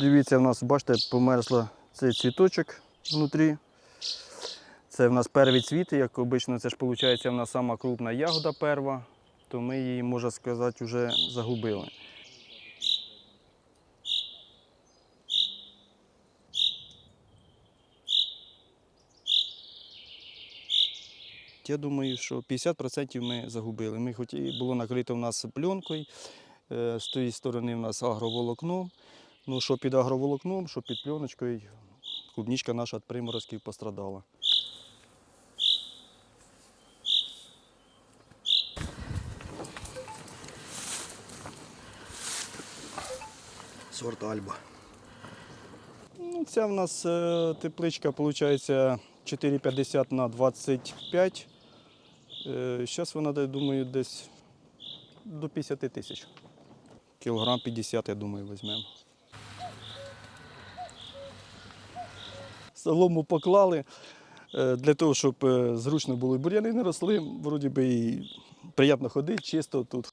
Дивіться, в нас, бачите, померзла цей цвіточок внутрі. Це в нас перві цвіти, як обично, це ж виходить в нас сама крупна ягода перва, то ми її, можна сказати, вже загубили. Я думаю, що 50% ми загубили. Ми хоч і було накрито в нас пленкою, е, з тієї сторони в нас агроволокном. Ну, що під агроволокном, що під пленочкою, клубничка наша від приморозків пострадала. Сорт Альба. Ну, ця в нас е, тепличка виходить 4,50 на 25. Зараз вона, я думаю, десь до 50 тисяч. Кілограм 50, я думаю, візьмемо. Солому поклали е, для того, щоб е, зручно було і бур'яни не росли. Вроді би і приємно ходити, чисто тут.